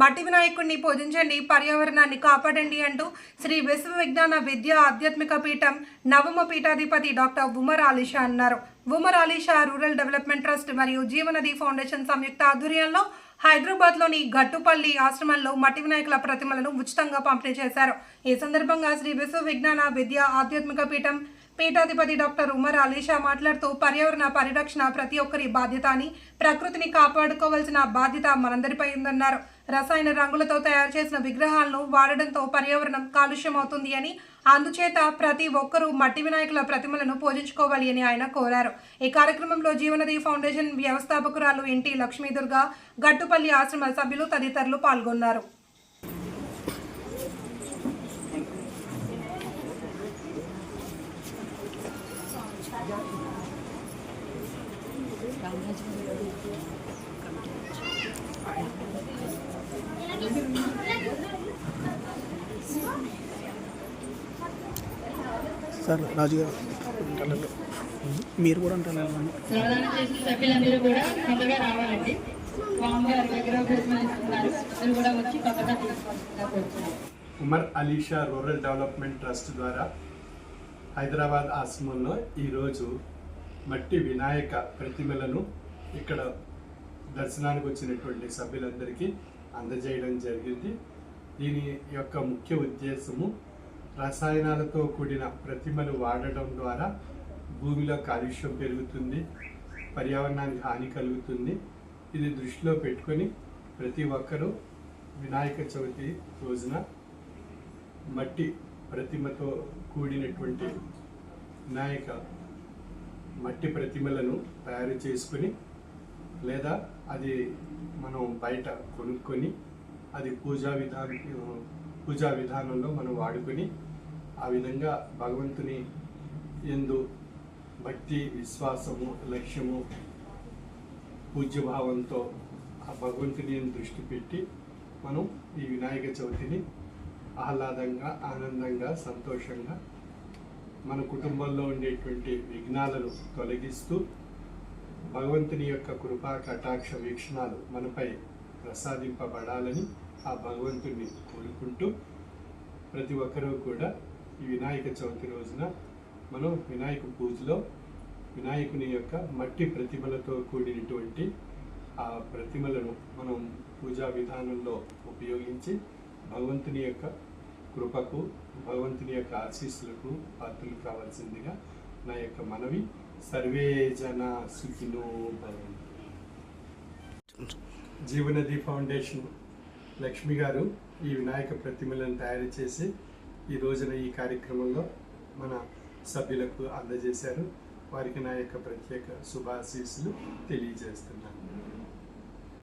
మట్టి వినాయకుడిని పూజించండి పర్యావరణాన్ని కాపాడండి అంటూ శ్రీ విశ్వ విజ్ఞాన విద్యా ఆధ్యాత్మిక పీఠం నవమ పీఠాధిపతి డాక్టర్ ఉమర్ అలీషా అన్నారు. Umar Alisha rural development trust మరియు జీవనది ఫౌండేషన్ సంయుక్త ఆధ్వర్యంలో హైదరాబాద్లోని గట్టుపల్లి ఆశ్రమంలో మట్టి వినాయకుల ప్రతిమలను ఉచితంగా పంపిణీ చేశారు. ఈ సందర్భంగా శ్రీ విశ్వ విజ్ఞాన విద్యా ఆధ్యాత్మిక పీఠం పీఠాధిపతి డాక్టర్ ఉమర్ అలీషా మాట్లాడుతూ పర్యావరణ పరిరక్షణ ప్రతి ఒక్కరి బాధ్యత అని ప్రకృతిని కాపాడుకోవాల్సిన బాధ్యత మనందరిపై ఉందన్నారు. రసాయన రంగులతో తయారు చేసిన విగ్రహాలను వాడడంతో పర్యావరణం కాలుష్యం అవుతుంది అని అందుచేత ప్రతి ఒక్కరూ మట్టి వినాయకుల ప్రతిమలను పూజించుకోవాలి అని ఆయన కోరారు. ఈ కార్యక్రమంలో జీవనది ఫౌండేషన్ వ్యవస్థాపకురాలు ఎన్టీ లక్ష్మీదుర్గ గట్టుపల్లి ఆశ్రమ సభ్యులు తదితరులు పాల్గొన్నారు. సార్ రాజు గారు మీరు కూడా అంటారు సభ్యులందరూ కూడా తొందరగా రావాలండి. స్వామివారి దగ్గర అందరూ కూడా వచ్చి కొత్తగా Umar Alisha rural development trust ద్వారా హైదరాబాద్ ఆశ్రమంలో ఈరోజు మట్టి వినాయక ప్రతిమలను ఇక్కడ దర్శనానికి వచ్చినటువంటి సభ్యులందరికీ అందజేయడం జరిగింది. దీని యొక్క ముఖ్య ఉద్దేశము రసాయనాలతో కూడిన ప్రతిమలు వాడడం ద్వారా భూమిలో కాలుష్యం పెరుగుతుంది పర్యావరణానికి హాని కలుగుతుంది. ఇది దృష్టిలో పెట్టుకొని ప్రతి ఒక్కరూ వినాయక చవితి రోజున మట్టి ప్రతిమతో కూడినటువంటి వినాయక మట్టి ప్రతిమలను తయారు చేసుకుని లేదా అది మనం బయట కొనుక్కొని అది పూజా విధాన పూజా విధానంలో మనం వాడుకొని ఆ విధంగా భగవంతుని ఎందు భక్తి విశ్వాసము లక్ష్యము పూజ్యభావంతో ఆ భగవంతుని దృష్టి పెట్టి మనం ఈ వినాయక చవితిని ఆహ్లాదంగా ఆనందంగా సంతోషంగా మన కుటుంబంలో ఉండేటువంటి విఘ్నాలను తొలగిస్తూ భగవంతుని యొక్క కృపా కటాక్ష వీక్షణాలు మనపై ప్రసాదింపబడాలని ఆ భగవంతుని కోరుకుంటూ ప్రతి ఒక్కరూ కూడా ఈ వినాయక చవితి రోజున మనం వినాయక పూజలో వినాయకుని యొక్క మట్టి ప్రతిమలతో కూడినటువంటి ఆ ప్రతిమలను మనం పూజా విధానంలో ఉపయోగించి భగవంతుని యొక్క కృపకు భగవంతుని యొక్క ఆశీస్సులకు పాత్రలు కావాల్సిందిగా నా యొక్క మనవి. సర్వే జన సుఖినో భవంతు. జీవనది ఫౌండేషన్ లక్ష్మి గారు ఈ వినాయక ప్రతిమలను తయారు చేసి ఈ రోజున ఈ కార్యక్రమంలో మన సభ్యులకు అందజేశారు. వారికి నా యొక్క ప్రత్యేక శుభాశీస్సులు తెలియజేస్తున్నాను.